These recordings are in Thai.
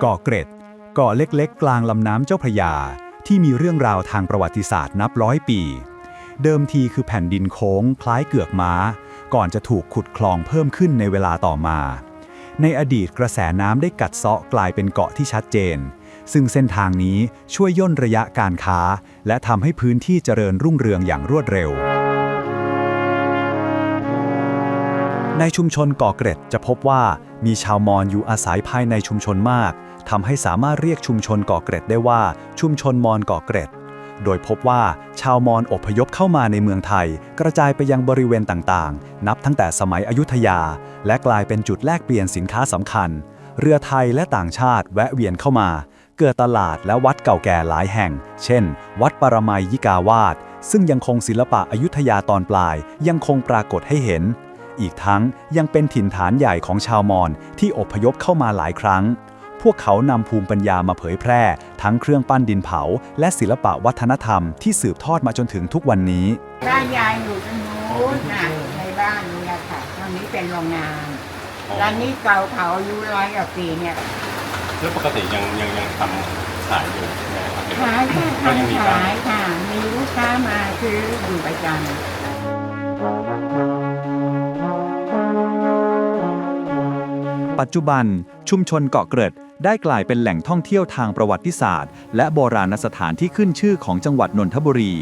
เกาะเกร็ดเกาะเล็กๆ กลางลำน้ำเจ้าพระยา ที่มีเรื่องราวทางประวัติศาสตร์นับร้อยปี เดิมทีคือแผ่นดินโค้ง คล้ายเกือกม้า ก่อนจะถูกขุดคลองเพิ่มขึ้นในเวลาต่อมา ในอดีตกระแสน้ำได้กัดเซาะกลายเป็นเกาะที่ชัดเจน ซึ่งเส้นทางนี้ช่วยย่นระยะการค้า และทำให้พื้นที่เจริญรุ่งเรืองอย่างรวดเร็วในชุมชนเกาะเกร็ดจะพบว่ามีชาวมอญอยู่อาศัยภายในชุมชนมาก ทำให้สามารถเรียกชุมชนเกาะเกร็ดได้ว่าชุมชนมอญเกาะเกร็ด โดยพบว่าชาวมอญอพยพเข้ามาในเมืองไทย กระจายไปยังบริเวณต่างๆ นับตั้งแต่สมัยอยุธยา และกลายเป็นจุดแลกเปลี่ยนสินค้าสำคัญ เรือไทยและต่างชาติแวะเวียนเข้ามา เกิดตลาดและวัดเก่าแก่หลายแห่ง เช่น วัดปรมัยยิกาวาสซึ่งยังคงศิลปะอยุธยาตอนปลายยังคงปรากฏให้เห็น อีกทั้งยังเป็นถิ่นฐานใหญ่ของชาวมอญที่อพยพเข้ามาหลายครั้ง พวกเขานำภูมิปัญญามาเผยแพร่ ทั้งเครื่องปั้นดินเผา และศิลปะวัฒนธรรมที่สืบทอดมาจนถึงทุกวันนี้ บ้านยายอยู่ตรงนู้นน่ะในบ้านนี้ค่ะตรงนี้เป็นโรงงานร้านนี้เก่าเขาอายุร้อยกว่าปีเนี่ยแล้วปกติยังยังยังทำขายอยู่ใช่ไหมครับขายค่ะก็ยังมีทำบ้างขายค่ะ มีลูกค้ามาซื้ออยู่ประจำ ปัจจุบันชุมชนเกาะเกร็ด ได้กลายเป็นแหล่งท่องเที่ยวทางประวัติศาสตร์ และโบราณสถานที่ขึ้นชื่อของจังหวัดนนทบุรี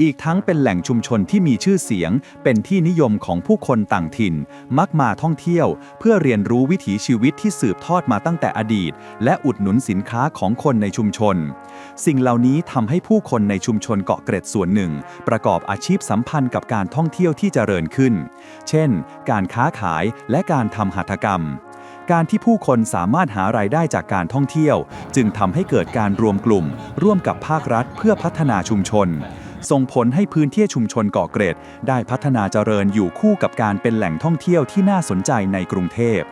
อีกทั้งเป็นแหล่งชุมชนที่มีชื่อเสียง เป็นที่นิยมของผู้คนต่างถิ่น มักมาท่องเที่ยว เพื่อเรียนรู้วิถีชีวิตที่สืบทอดมาตั้งแต่อดีต และอุดหนุนสินค้าของคนในชุมชน สิ่งเหล่านี้ทำให้ผู้คนในชุมชนเกาะเกร็ดส่วนหนึ่ง ประกอบอาชีพสัมพันธ์กับการท่องเที่ยวที่เจริญขึ้น เช่น การค้าขายและการทำหัตถกรรม การที่ผู้คนสามารถหารายได้จากการท่องเที่ยว จึงทำให้เกิดการรวมกลุ่ม ร่วมกับภาครัฐเพื่อพัฒนาชุมชน ส่งผลให้พื้นที่ชุมชนเกาะเกร็ด ได้พัฒนาเจริญอยู่คู่กับการเป็นแหล่งท่องเที่ยวที่น่าสนใจในกรุงเทพ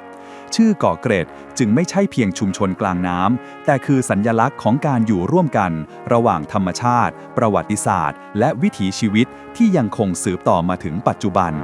ชื่อเกาะเกร็ดจึงไม่ใช่เพียงชุมชนกลางน้ำแต่คือสัญญลักษณ์ของการอยู่ร่วมกัน ระหว่างธรรมชาติ ประวัติศาสตร์ และวิถีชีวิตที่ยังคงสืบต่อมาถึงปัจจุบัน